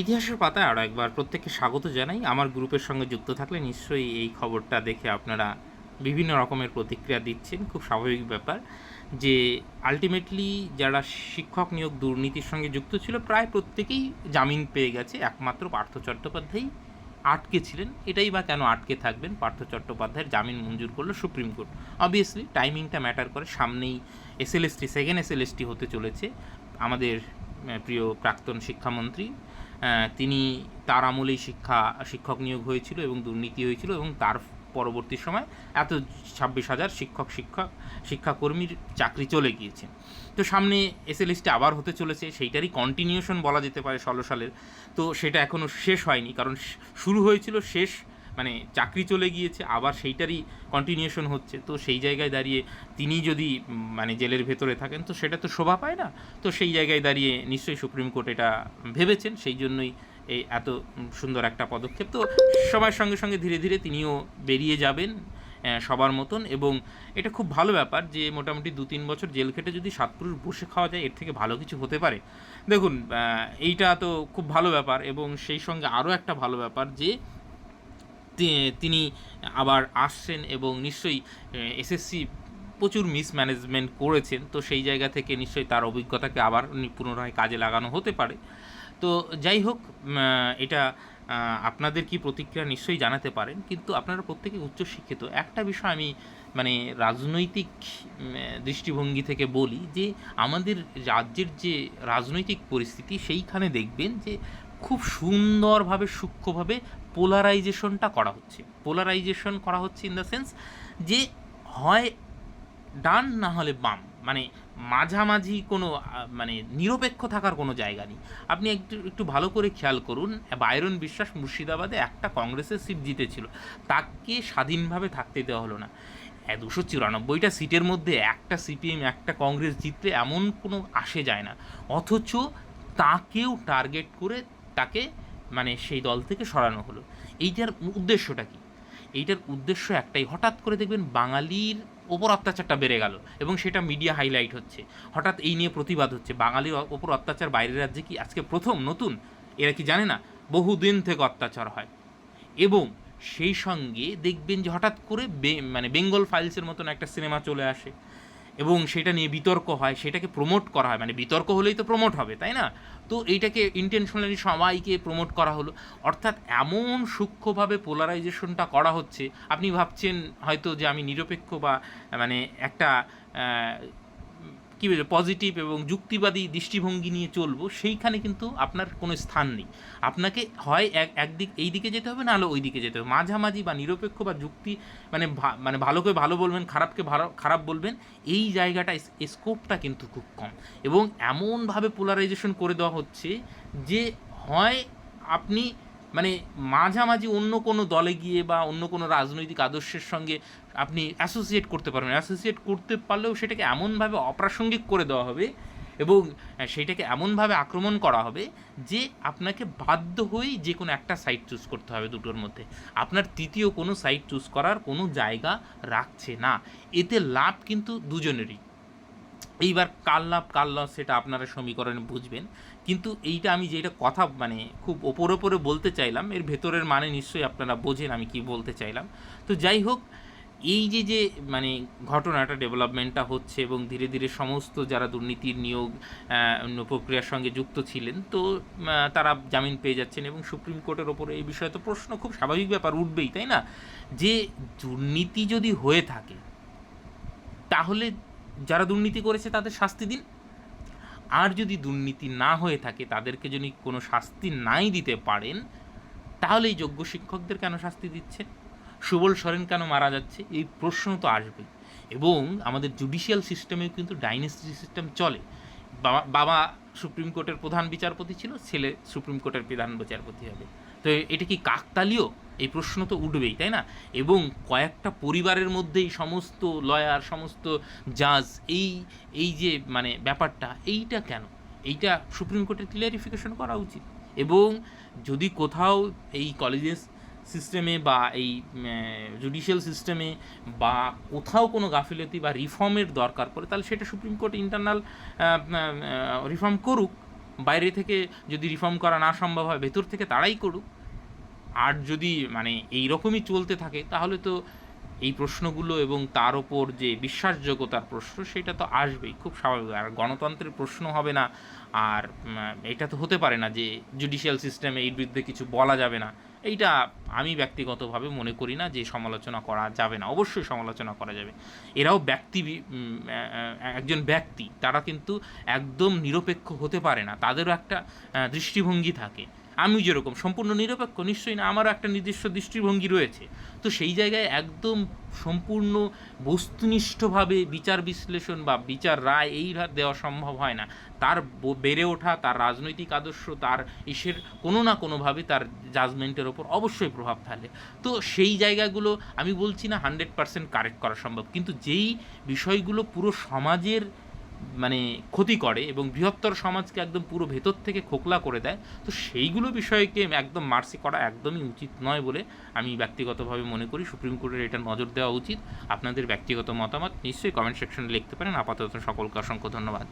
ইতিহাসের পাতায় আরও একবার প্রত্যেককে স্বাগত জানাই। আমার গ্রুপের সঙ্গে যুক্ত থাকলে নিশ্চয়ই এই খবরটা দেখে আপনারা বিভিন্ন রকমের প্রতিক্রিয়া দিচ্ছেন। খুব স্বাভাবিক ব্যাপার যে আলটিমেটলি যারা শিক্ষক নিয়োগ দুর্নীতির সঙ্গে যুক্ত ছিল, প্রায় প্রত্যেকেই জামিন পেয়ে গেছে। একমাত্র পার্থ চট্টোপাধ্যায় আটকে ছিলেন। এটাই বা কেন আটকে থাকবেন? পার্থ চট্টোপাধ্যায়ের জামিন মঞ্জুর করল সুপ্রিম কোর্ট। অবভিয়াসলি টাইমিংটা ম্যাটার করে। সামনেই SLST second S L SLST হতে চলেছে। আমাদের প্রিয় প্রাক্তন শিক্ষামন্ত্রী তিনি তার আমলেই শিক্ষা, শিক্ষক নিয়োগ হয়েছিল এবং দুর্নীতি হয়েছিল এবং তার পরবর্তী সময় এত ছাব্বিশ হাজার শিক্ষক শিক্ষক, শিক্ষাকর্মীর চাকরি চলে গিয়েছে। তো সামনে এসএলএসটি আবার হতে চলেছে, সেইটারই কন্টিনিউশন বলা যেতে পারে ষোলো সালের। তো সেটা এখনও শেষ হয়নি, কারণ শুরু হয়েছিল শেষ মানে চাকরি চলে গিয়েছে, আবার সেইটারই কন্টিনিউশন হচ্ছে। তো সেই জায়গায় দাঁড়িয়ে তিনি যদি মানে জেলের ভেতরে থাকেন, তো সেটা তো শোভা পায় না। তো সেই জায়গায় দাঁড়িয়ে নিশ্চয়ই সুপ্রিম কোর্ট এটা ভেবেছেন, সেই জন্যই এই এত সুন্দর একটা পদক্ষেপ। তো সবার সঙ্গে সঙ্গে ধীরে ধীরে তিনিও বেরিয়ে যাবেন সবার মতন। এবং এটা খুব ভালো ব্যাপার যে মোটামুটি দু তিন বছর জেল খেটে যদি সাত পুরুষ বসে খাওয়া যায়, এর থেকে ভালো কিছু হতে পারে। দেখুন এইটা তো খুব ভালো ব্যাপার। এবং সেই সঙ্গে আরও একটা ভালো ব্যাপার যে তিনি আবার আসছেন এবং নিশ্চয়ই এসএসসি প্রচুর মিসম্যানেজমেন্ট করেছেন। তো সেই জায়গা থেকে নিশ্চয়ই তার অভিজ্ঞতাকে আবার পুনরায় কাজে লাগানো হতে পারে। তো যাই হোক এটা আপনাদের কি প্রতিক্রিয়া নিশ্চয়ই জানাতে পারেন। কিন্তু আপনারা প্রত্যেকে উচ্চশিক্ষিত। একটা বিষয় আমি মানে রাজনৈতিক দৃষ্টিভঙ্গি থেকে বলি যে, আমাদের রাজ্যের যে রাজনৈতিক পরিস্থিতি সেইখানে দেখবেন যে, খুব সুন্দরভাবে, সূক্ষ্মভাবে পোলারাইজেশনটা করা হচ্ছে। পোলারাইজেশন করা হচ্ছে ইন দ্য সেন্স যে হয় ডান না হলে বাম। মানে মাঝামাঝি কোনো মানে নিরপেক্ষ থাকার কোনো জায়গা নেই। আপনি একটু একটু ভালো করে খেয়াল করুন, বাইরন বিশ্বাস মুর্শিদাবাদে একটা কংগ্রেসের সিট জিতেছিল। তাকে স্বাধীনভাবে থাকতে দেওয়া হলো না। দুশো চুরানব্বইটা সিটের মধ্যে একটা সিপিএম, একটা কংগ্রেস জিতলে এমন কোনো আসে যায় না। অথচ তাকেও টার্গেট করে তাকে মানে সেই দল থেকে সরানো হলো। এইটার উদ্দেশ্যটা কি? এইটার উদ্দেশ্য একটাই, হঠাৎ করে দেখবেন বাঙালির ওপর অত্যাচারটা বেড়ে গেল এবং সেটা মিডিয়া হাইলাইট হচ্ছে। হঠাৎ এই নিয়ে প্রতিবাদ হচ্ছে। বাঙালির ওপর অত্যাচার বাইরের রাজ্যে কি আজকে প্রথম, নতুন? এরা কি জানে না? বহুদিন থেকে অত্যাচার হয়। এবং সেই সঙ্গে দেখবেন যে হঠাৎ করে মানে বেঙ্গল ফাইলসের মতন একটা সিনেমা চলে আসে। এবং সেটা নিয়ে বিতর্ক হয়, সেটাকে প্রমোট করা হয়। মানে বিতর্ক হলেই তো প্রমোট হবে, তাই না? তো এইটাকে ইন্টেনশনালি সবাইকে প্রমোট করা হলো। অর্থাৎ এমন সূক্ষ্মভাবে পোলারাইজেশনটা করা হচ্ছে, আপনি ভাবছেন হয়তো যে আমি নিরপেক্ষ বা মানে একটা কী বলব পজিটিভ এবং যুক্তিবাদী দৃষ্টিভঙ্গি নিয়ে চলবো, সেইখানে কিন্তু আপনার কোনো স্থান নেই। আপনাকে হয় এক, একদিক এই দিকে যেতে হবে, নাহলে ওই দিকে যেতে হবে। মাঝামাঝি বা নিরপেক্ষ বা যুক্তি মানে মানে ভালোকে ভালো বলবেন, খারাপকে ভালো, খারাপ বলবেন, এই জায়গাটা স্কোপটা কিন্তু খুব কম। এবং এমনভাবে পোলারাইজেশন করে দেওয়া হচ্ছে যে হয় আপনি মানে মাঝামাঝি অন্য কোনো দলে গিয়ে বা অন্য কোনো রাজনৈতিক আদর্শের সঙ্গে আপনি অ্যাসোসিয়েট করতে পারবেন। অ্যাসোসিয়েট করতে পারলেও সেটাকে এমনভাবে অপ্রাসঙ্গিক করে দেওয়া হবে এবং সেইটাকে এমনভাবে আক্রমণ করা হবে যে আপনাকে বাধ্য হয়েই যে কোনো একটা সাইট চুজ করতে হবে দুটোর মধ্যে। আপনার তৃতীয় কোনো সাইট চুজ করার কোনো জায়গা রাখছে না। এতে লাভ কিন্তু দুজনেরই। এইবার কার লাভ, কার লস সেটা আপনারা সমীকরণে বুঝবেন। কিন্তু এইটা আমি যেটা কথা মানে খুব ওপর ওপরে বলতে চাইলাম, এর ভেতরের মানে নিশ্চয়ই আপনারা বোঝেন আমি কি বলতে চাইলাম। তো যাই হোক, এই যে যে মানে ঘটনাটা ডেভেলপমেন্টটা হচ্ছে এবং ধীরে ধীরে সমস্ত যারা দুর্নীতির নিয়োগ প্রক্রিয়ার সঙ্গে যুক্ত ছিলেন, তো তারা জামিন পেয়ে যাচ্ছেন এবং সুপ্রিম কোর্টের ওপরে এই বিষয়ে তো প্রশ্ন খুব স্বাভাবিক ব্যাপার উঠবেই, তাই না? যে দুর্নীতি যদি হয়ে থাকে, তাহলে যারা দুর্নীতি করেছে তাদের শাস্তি দিন। আর যদি দুর্নীতি না হয়ে থাকে, তাদেরকে যদি কোনো শাস্তি নাই দিতে পারেন তাহলে এই যোগ্য শিক্ষকদের কেন শাস্তি দিচ্ছে? সুবল সরেন কেন মারা যাচ্ছে? এই প্রশ্ন তো আসবেই। এবং আমাদের জুডিশিয়াল সিস্টেমেও কিন্তু ডাইনেস্টি সিস্টেম চলে। বাবা বাবা সুপ্রিম কোর্টের প্রধান বিচারপতি ছিল, ছেলে সুপ্রিম কোর্টের প্রধান বিচারপতি হবে। তো এটা কি কাকতালীয়? এই প্রশ্ন তো উঠবেই, তাই না? এবং কয়েকটা পরিবারের মধ্যেই সমস্ত লয়ার, সমস্ত জাজ, এই এই যে মানে ব্যাপারটা, এইটা কেন? এইটা সুপ্রিম কোর্টের ক্লিয়ারিফিকেশন করা উচিত। এবং যদি কোথাও এই কলেজেস সিস্টেমে বা এই জুডিশিয়াল সিস্টেমে বা কোথাও কোনো গাফিলতি বা রিফর্মের দরকার পড়ে, তাহলে সেটা সুপ্রিম কোর্ট ইন্টারনাল রিফর্ম করুক। বাইরে থেকে যদি রিফর্ম করা না সম্ভব হয়, ভেতর থেকে তারাই করুক। আর যদি মানে এই রকমই চলতে থাকে, তাহলে তো এই প্রশ্নগুলো এবং তার ওপর যে বিশ্বাসযোগ্যতার প্রশ্ন, সেটা তো আসবেই, খুব স্বাভাবিক। আর গণতন্ত্রের প্রশ্ন হবে না, আর এটা তো হতে পারে না যে জুডিশিয়াল সিস্টেমে এই বিরুদ্ধে কিছু বলা যাবে না। এইটা আমি ব্যক্তিগতভাবে মনে করি না যে সমালোচনা করা যাবে না, অবশ্যই সমালোচনা করা যাবে। এরাও ব্যক্তি একজন ব্যক্তি, তারা কিন্তু একদম নিরপেক্ষ হতে পারে না, তাদেরও একটা দৃষ্টিভঙ্গি থাকে। আমি যেরকম, সম্পূর্ণ নিরপেক্ষ, নিশ্চয়ই না, আমারও একটা নির্দিষ্ট দৃষ্টিভঙ্গি রয়েছে। তো সেই জায়গায় একদম সম্পূর্ণ বস্তুনিষ্ঠভাবে বিচার বিশ্লেষণ বা বিচার রায় এই দেওয়া সম্ভব হয় না। তার বেড়ে ওঠা, তার রাজনৈতিক আদর্শ, তার ইসের কোনো না কোনোভাবে তার জাজমেন্টের ওপর অবশ্যই প্রভাব ফেলে। তো সেই জায়গাগুলো আমি বলছি না হান্ড্রেড পার্সেন্ট কারেক্ট করা সম্ভব। কিন্তু যেই বিষয়গুলো পুরো সমাজের মানে ক্ষতি করে এবং বৃহত্তর সমাজকে একদম পুরো ভেতর থেকে খোকলা করে দেয়, তো সেইগুলো বিষয়কে একদম মার্সি করা একদমই উচিত নয় বলে আমি ব্যক্তিগতভাবে মনে করি। সুপ্রিম কোর্টের এটা নজর দেওয়া উচিত। আপনাদের ব্যক্তিগত মতামত নিশ্চয়ই কমেন্ট সেকশনে লিখতে পারেন। আপাতত সকলকে অসংখ্য ধন্যবাদ।